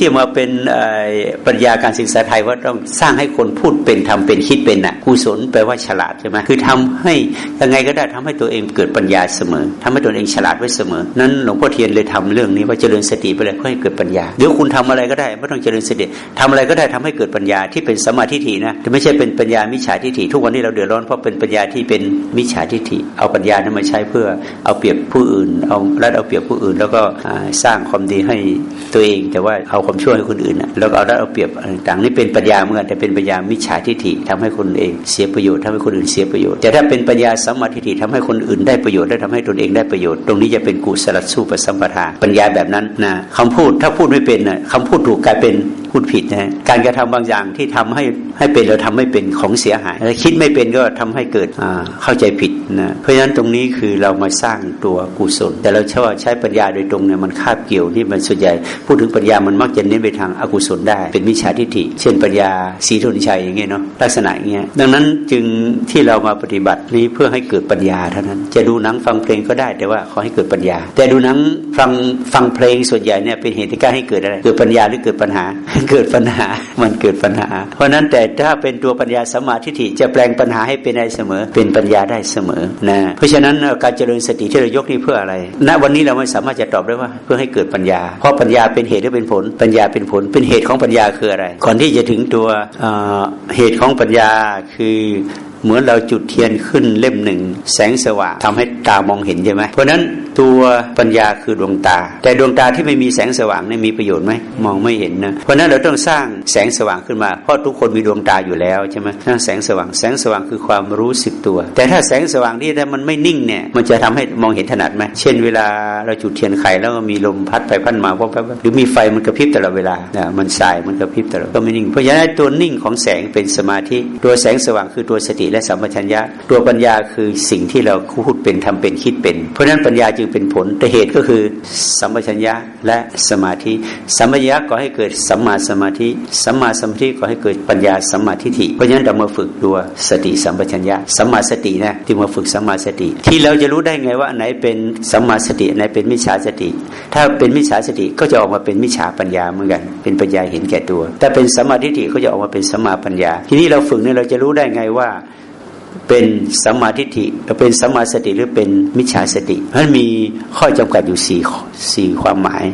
ที่มาเป็นปัญญาการศึกษาไทยว่าต้องสร้างให้คนพูดเป็นทำเป็นคิดเป็นน่ะกุศลแปลว่าฉลาดใช่ไหมคือทำให้ยังไงก็ได้ทำให้ตัวเองเกิดปัญญาเสมอทำให้ตัวเองฉลาดไว้เสมอ นั้นหลวงพ่อเทียนเลยทำเรื่องนี้ว่าเจริญสติไปเลยเพื่อให้เกิดปัญญาเดี๋ยวคุณทำอะไรก็ได้ไม่ต้องเจริญสติทำอะไรก็ได้ทำให้เกิดปัญญาที่เป็นสมาธิฐินะแต่ไม่ใช่เป็นปัญญามิจฉาทิฏฐิทุกวันนี้เราเดือดร้อนเพราะเป็นปัญญาที่เป็นมิจฉาทิฏฐิเอาปัญญานั้นมาใช้เพื่อเอาเปรียบผู้อื่น เอารัดเอาเปรียบผู้อื่น แล้วก็สร้างความดีให้ตัวเองแต่ว่าเอาความช่วยให้คนอื่นแล้วเอารัดเอาเปรียบต่างนี่เป็นปัญญาเหมือนกันแต่เป็นปัญญามิจฉาทิฏฐิทำให้คนเองเสียประโยชน์ทำให้คนอื่นเสียประโยชน์แต่ถ้าเป็นปัญญาสัมมาทิฏฐิทำให้คนอื่นได้ประโยชน์ได้ทำให้ตนเองได้ประโยชน์ตรงนี้จะเป็นกุศลสู้ประสัมปทาปัญญาแบบนั้นนะคำพูดถ้าพูดไม่เป็นนะคำพูดถูกกลายเป็น พูดผิดนะการกระทำบางอย่างที่ทำให้ให้เป็นเราทำไม่เป็นของเสียหายคิดไม่เป็นก็ทำให้เกิดเข้าใจผิดนะเพราะฉะนั้นตรงนี้คือเรามาสร้างตัวกุศล แต่เราใช้ว่าใช้ปัญญาโดยตรงเนี่ยมันคาบเกี่ยวที่มันส่วนใหญ่พูดถึงปัญญามันมักจะเน้นไปทางอกุศลได้ เป็นมิจฉาทิฏฐิ เช่นปัญญาสีทุนชัยอย่างเงี้ยเนาะลักษณะอย่างเงี้ยดังนั้นจึงที่เรามาปฏิบัตินี้เพื่อให้เกิดปัญญาเท่านั้น จะดูหนังฟังเพลงก็ได้แต่ว่าขอให้เกิดปัญญา แต่ดูหนังฟังฟังเพลงส่วนใหญ่เนี่ยเป็นเหตุที่การให้เกิดอะไรเกิดปัญญาหรือเกิดปัญหาเกิดปัญหา มันเกิดปัญหา เพราะนั้นแต่ถ้าเป็นตัวปัญญาสมาธิิจะแปลงปัญหาให้เป็นได้เสมอ เป็นปัญญาได้เสมอนะเพราะฉะนั้นการเจริญสติที่เรายกนี่เพื่ออะไร ณวันนี้เราไม่สามารถจะตอบได้ว่าเพื่อให้เกิดปัญญา เพราะปัญญาเป็นเหตุหรือเป็นผล ปัญญาเป็นผล เป็นเหตุของปัญญาคืออะไร ก่อนที่จะถึงตัวเหตุของปัญญาคือ เหมือนเราจุดเทียนขึ้นเล่มหนึ่ง แสงสว่างทำให้ตามองเห็นใช่ไหมเพราะนั้นตัวปัญญาคือดวงตา แต่ดวงตาที่ไม่มีแสงสว่างนี่มีประโยชน์ไหมมองไม่เห็นนะเพราะนั้นเราต้องสร้างแสงสว่างขึ้นมา เพราะทุกคนมีดวงตาอยู่แล้วใช่ไหมสร้างแสงสว่างแสงสว่างคือความรู้สึกตัว แต่ถ้าแสงสว่างที่ถ้ามันไม่นิ่งเนี่ยมันจะทำให้มองเห็นถนัดไหมเช่นเวลาเราจุดเทียนไขแล้วก็มีลมพัดไปพัดมาเพราะหรือมีไฟมันกระพริบตลอดเวลามันสายมันกระพริบตลอดก็ไม่นิ่งเพราะฉะนั้นตัวนิ่งของแสงเป็นสมาธิตัวแสงสว่างคือตัวสติและสัมปชัญญะ ตัวปัญญาคือสิ่งที่เราพูดเป็นทำเป็นคิดเป็น เพราะฉะนั้นปัญญาจึงเป็นผลแต่เหตุก็คือ สัมปชัญญะและสมาธิ สัมปชัญญะก็ให้เกิดสัมมาสมาธิสัมมาสมาธิก็ให้เกิดปัญญาสัมมาทิฏฐิเพราะฉะนั้นเรามาฝึกตัวสติสัมปชัญญะสัมมาสตินะที่มาฝึกสัมมาสติ ที่เราจะรู้ได้ไงว่าไหนเป็นสัมมาสติไหนเป็นมิจฉาสติ ถ้าเป็นมิจฉาสติก็จะออกมาเป็นมิจฉาปัญญาเหมือนกัน เป็นปัญญาเห็นแก่ตัว แต่เป็นสัมมาทิฏฐิก็จะออกมาเป็นสัมมาปัญญา ทีนี้เราฝึกเนี่ยเราจะรู้ได้ไงว่าเป็นสัมมาทิฏฐิเป็นสัมมาสติหรือเป็นมิจฉาสติมันมีข้อจำกัดอยู่สี่สี่ความหมาย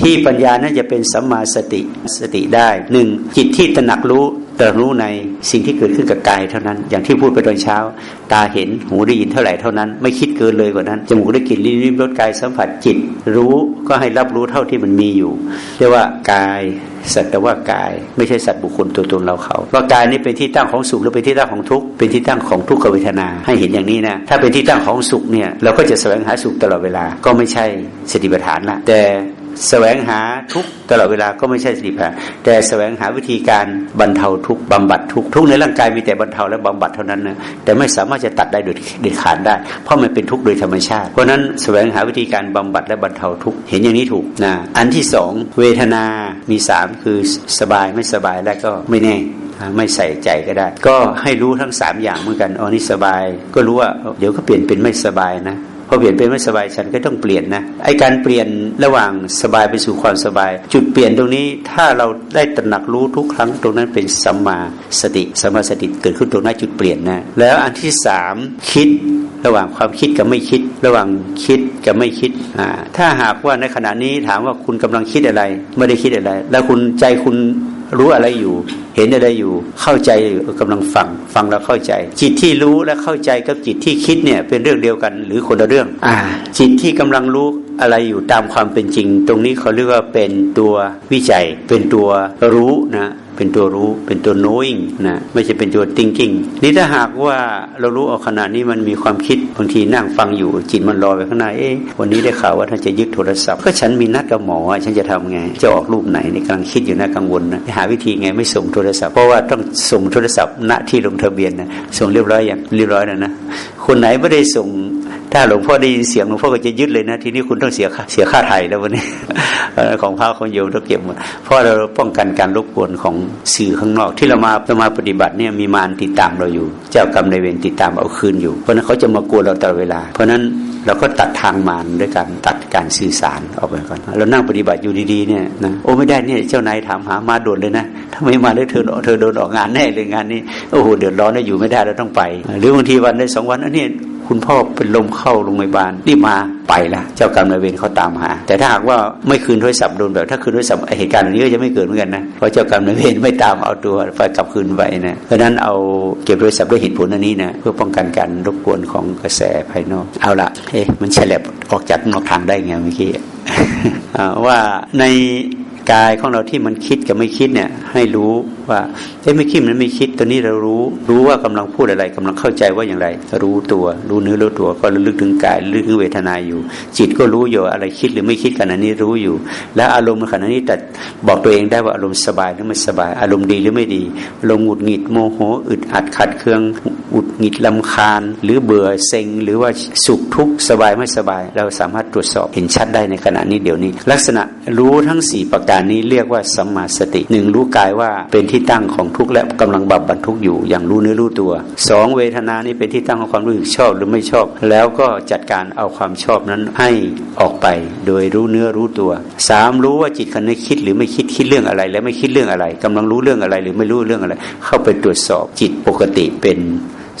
ที่ปัญญานั้นจะเป็นสัมมาสติสติได้หนึ่งจิตที่ตระหนักรู้ ตระรู้ในสิ่งที่เกิดขึ้นกับกายเท่านั้น อย่างที่พูดไปตอนเช้า ตาเห็นหูได้ยินเท่าไหร่เท่านั้น ไม่คิดเกินเลยกว่านั้นจมูกได้กลิ่นลิ้นริมรสกายสัมผัสจิต รู้ก็ให้รับรู้เท่าที่มันมีอยู่เรียกว่ากายสัตว์แต่ว่ากาย ไม่ใช่สัตว์บุคคลตัวตนเราเขาว่ากายนี้เป็นที่ตั้งของสุขหรือเป็นที่ตั้งของทุกข์เป็นที่ตั้งของทุกขเวทนา ให้เห็นอย่างนี้นะถ้าเป็นที่ตั้งของสุขเนี่ยเราก็จะแสวงหาสุขตลอดเวลาก็ไม่ใช่สติปัฏฐานละแต่ แสวงหาทุกตลอดเวลาก็ไม่ใช่สติปัฏฐาแต่แสวงหาวิธีการบรรเทาทุกบำบัดทุกทุกในร่างกายมีแต่บรรเทาและบำบัดเท่านั้นนะแต่ไม่สามารถจะตัดได้โดยเด็ดขาดได้ เพราะมันเป็นทุกโดยธรรมชาติ เพราะนั้นแสวงหาวิธีการบำบัดและบรรเทาทุกเห็นอย่างนี้ถูกนะอันที่สองเวทนา มีสามคือสบายไม่สบายและก็ไม่แน่ไม่ใส่ใจก็ได้ ก็ให้รู้ทั้งสามอย่างเหมือนกันอ๋อนี่สบาย ก็รู้ว่าเดี๋ยวก็เปลี่ยนเป็นไม่สบายนะ อเปลี่ยนเป็นไม่สบายฉันก็ต้องเปลี่ยนนะไอการเปลี่ยนระหว่างสบายไปสู่ความสบาย จุดเปลี่ยนตรงนี้ถ้าเราได้ตระหนักรู้ทุกครั้งตรงนั้นเป็นสัมมาสติสัมมาสติเกิดขึ้นตรงนั้นจุดเปลี่ยนนะแล้วอันที่สามคิดระหว่างความคิดกับไม่คิด ระหว่างคิดกับไม่คิดอ่าถ้าหากว่าในขณะนี้ถามว่าคุณกำลังคิดอะไร ไม่ได้คิดอะไร แล้วคุณใจคุณ รู้อะไรอยู่ เห็นอะไรอยู่ เข้าใจกำลังฟัง ฟังแล้วเข้าใจ จิตที่รู้และเข้าใจกับจิตที่คิดเนี่ยเป็นเรื่องเดียวกันหรือคนละเรื่อง อ่า จิตที่กำลังรู้อะไรอยู่ตามความเป็นจริง ตรงนี้เขาเรียกว่าเป็นตัววิจัย เป็นตัวรู้นะเป็นตัวรู้เป็นตัว knowing นะไม่ใช่เป็นตัว thinking นี่ถ้าหากว่าเรารู้เอาขณะนี้มันมีความคิดบางทีนั่งฟังอยู่จิตมันรอยไปข้างหน้าเอ๊ะวันนี้ได้ข่าวว่าท่านจะยึดโทรศัพท์ก็ฉันมีนัดกับหมอฉันจะทำไง จะออกรูปไหนในกำลังคิดอยู่นะกังวลนะหาวิธีไงไม่ส่งโทรศัพท์เพราะว่าต้องส่งโทรศัพท์ณที่ลงทะเบียนนะส่งเรียบร้อยอย่างเรียบร้อยแล้วนะคนไหนไม่ได้ส่ง ถ้าหลวงพ่อได้ยินเสียงหลวงพ่อก็จะยึดเลยนะ ทีนี้คุณต้องเสียค่าเสียค่าไทยแล้ววันนี้ของพระของโยมต้องเก็บหมดเพราะเราป้องกันการรบกวนของสื่อข้างนอก ที่เรามาจะมาปฏิบัติเนี่ยมีมารติดตามเราอยู่ เจ้ากรรมในเวรติดตามเอาคืนอยู่ เพราะนั้นเขาจะมากวนเราตลอดเวลา เพราะนั้นเราก็ตัดทางมารด้วยการตัดการสื่อสารออกไปก่อนเรานั่งปฏิบัติอยู่ดีๆเนี่ยนะโอ้ไม่ได้เนี่ยเจ้านายถามหามาด่วนเลยนะถ้าไม่มาได้เธอเธอโดนออกงานแน่เลยงานนี้โอ้โหเดือดร้อนแล้วอยู่ไม่ได้เราต้องไป หรือบางทีวันได้สองวันอันนี้ คุณพ่อเป็นลมเข้าโรงพยาบาลรีบมาไปละเจ้ากรรมนายเวรเขาตามหา แต่ถ้าหากว่าไม่คืนโทรศัพท์โดนแบบถ้าคืนโทรศัพท์เหตุการณ์นี้ก็จะไม่เกิดเหมือนกันนะเพราะเจ้ากรรมนายเวรไม่ตามเอาตัวไปกลับคืนไปนะเพราะนั้นเอาเก็บโทรศัพท์ด้วยเหตุผลอันนี้นะเพื่อป้องกันการรบกวนของกระแสภายนอกเอาละเอ๊ะมันแฉลบออกจากนอกทางได้ไงเมื่อกี้ว่าในกายของเราที่มันคิดกับไม่คิดเนี่ยให้รู้ว่าเอ้ไม่คิดมันไม่คิดตัวนี้เรารู้ รู้ว่ากำลังพูดอะไรกำลังเข้าใจว่าอย่างไร รู้ตัวรู้เนื้อรู้ตัวก็ลึกถึงกายลึกถึงเวทนาอยู่ จิตก็รู้อยู่อะไรคิดหรือไม่คิดขณะนี้รู้อยู่ และอารมณ์ขณะนี้แต่บอกตัวเองได้ว่าอารมณ์สบายหรือไม่สบาย อารมณ์ดีหรือไม่ดีอารมณ์หงุดหงิดโมโหอึดอัดขัดเคืองอุดหงิดลำคาญ หรือเบื่อเซ็งหรือว่าสุขทุกข์สบายไม่สบาย เราสามารถตรวจสอบเห็นชัดได้ในขณะนี้เดี๋ยวนี้ ลักษณะรู้ทั้งสี่ประการนี้เรียกว่าสัมมาสติหนึ่งรู้กายว่าเป็นที่ตั้งของทุกข์และกำลังบำบัดทุกข์อยู่อย่างรู้เนื้อรู้ตัวสองเวทนานี้เป็นที่ตั้งของความรู้สึกชอบหรือไม่ชอบ แล้วก็จัดการเอาความชอบนั้นให้ออกไป โดยรู้เนื้อรู้ตัวสามรู้ว่าจิตขณะคิดหรือไม่คิดคิดเรื่องอะไร และไม่คิดเรื่องอะไรกำลังรู้เรื่องอะไรหรือไม่รู้เรื่องอะไร เข้าไปตรวจสอบจิตปกติเป็น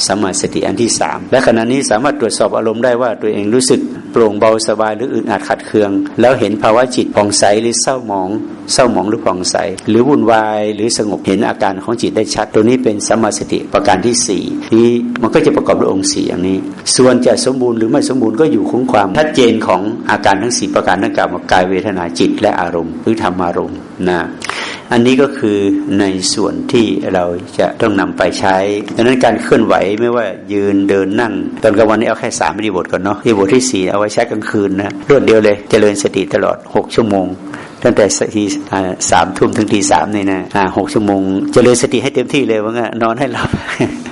สมาสติอันที่สามและขณะนี้สามารถตรวจสอบอารมณ์ได้ว่าตัวเองรู้สึก โปร่งเบาสบายหรืออึดอัดขัดเคือง แล้วเห็นภาวะจิตผ่องใสหรือเศร้าหมอง เศร้าหมองหรือผ่องใส หรือวุ่นวายหรือสงบเห็นอาการของจิตได้ชัด ตัวนี้เป็นสัมมาสติประการที่สี่นี้มันก็จะประกอบด้วยองค์สี่อย่างนี้ ส่วนจะสมบูรณ์หรือไม่สมบูรณ์ก็อยู่คุ้มความชัดเจนของอาการทั้งสี่ประการดังกล่าวมากายเวทนาจิตและอารมณ์หรือธรรมารมณ์นะ อันนี้ก็คือในส่วนที่เราจะต้องนำไปใช้ ดังนั้นการเคลื่อนไหวไม่ว่ายืนเดินนั่ง ตอนกลางวันนี้เอาแค่สามอิริบทก่อนเนาะอิริบทที่สี่เอาไว้ใช้กลางคืนนะรวดเดียวเลยเจริญสติตลอดหกชั่วโมง ตั้งแต่ทีสามทุ่มถึงทีสามนี่นะหกชั่วโมงเจริญสติให้เต็มที่เลยว่างั้นนอนให้หลับ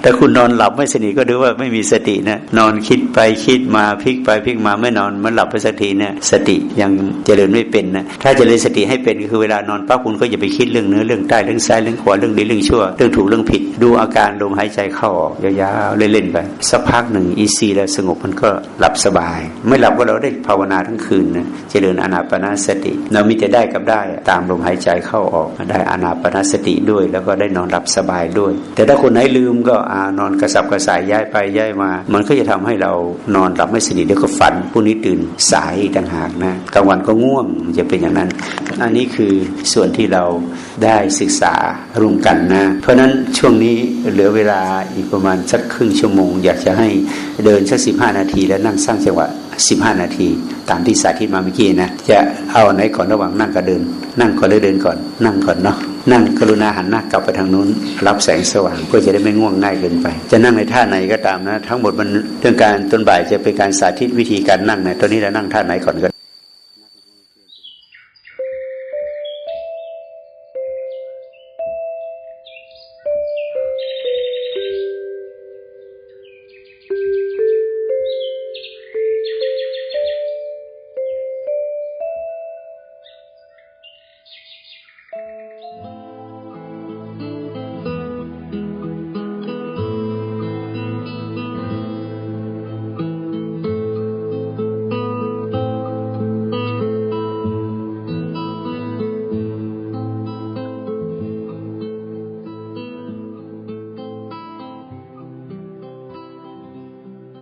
แต่คุณนอนหลับไม่สนิทก็ดูว่าไม่มีสตินะนอนคิดไปคิดมาพลิกไปพลิกมาไม่นอนมันหลับไปสักทีเนี่ยสติยังเจริญไม่เป็นนะถ้าเจริญสติให้เป็นก็คือเวลานอนปั๊บคุณก็อย่าไปคิดเรื่องเนื้อเรื่องใต้เรื่องซ้ายเรื่องขวาเรื่องดีเรื่องชั่ว เรื่องถูกเรื่องผิด ดูอาการลมหายใจเข้าออกยาวๆเล่นๆไปสักพักหนึ่งอีซีแล้วสงบมันก็หลับสบาย ไม่หลับก็เราได้ภาวนาทั้งคืนนะเจริญอนาปนาสติ เรามีแต่ได้ได้กับได้ ตามลมหายใจเข้าออกได้อานาปนสติด้วย แล้วก็ได้นอนหลับสบายด้วย แต่ถ้าคนไหนลืมก็อานอนกระสับกระส่ายย้ายไปย้ายมา มันก็จะทำให้เรานอนหลับไม่สนิทแล้วก็ฝันพรุ่งนี้ตื่นสายต่างหากนะกลางวันก็ง่วงมันจะเป็นอย่างนั้น อันนี้คือส่วนที่เราได้ศึกษาร่วมกันนะ เพราะฉะนั้นช่วงนี้เหลือเวลาอีกประมาณสักครึ่งชั่วโมง อยากจะให้ เดินสักสิบห้านาที แล้วนั่งสร้างจังหวะสิบห้านาที ตามที่สาธิตมาเมื่อกี้นะจะเอาไหนก่อนระหว่างนั่งกับเดิน นั่งก่อนหรือเดินก่อน นั่งก่อนเนาะนั่งกรุณาหันหน้ากลับไปทางนู้น รับแสงสว่างเพื่อจะได้ไม่ง่วงง่ายเกินไป จะนั่งในท่าไหนก็ตามนะ ทั้งหมดมันเรื่องการต้นบ่ายจะเป็นการสาธิตวิธีการนั่งนะตอนนี้เรานั่งท่าไหนก่อนก็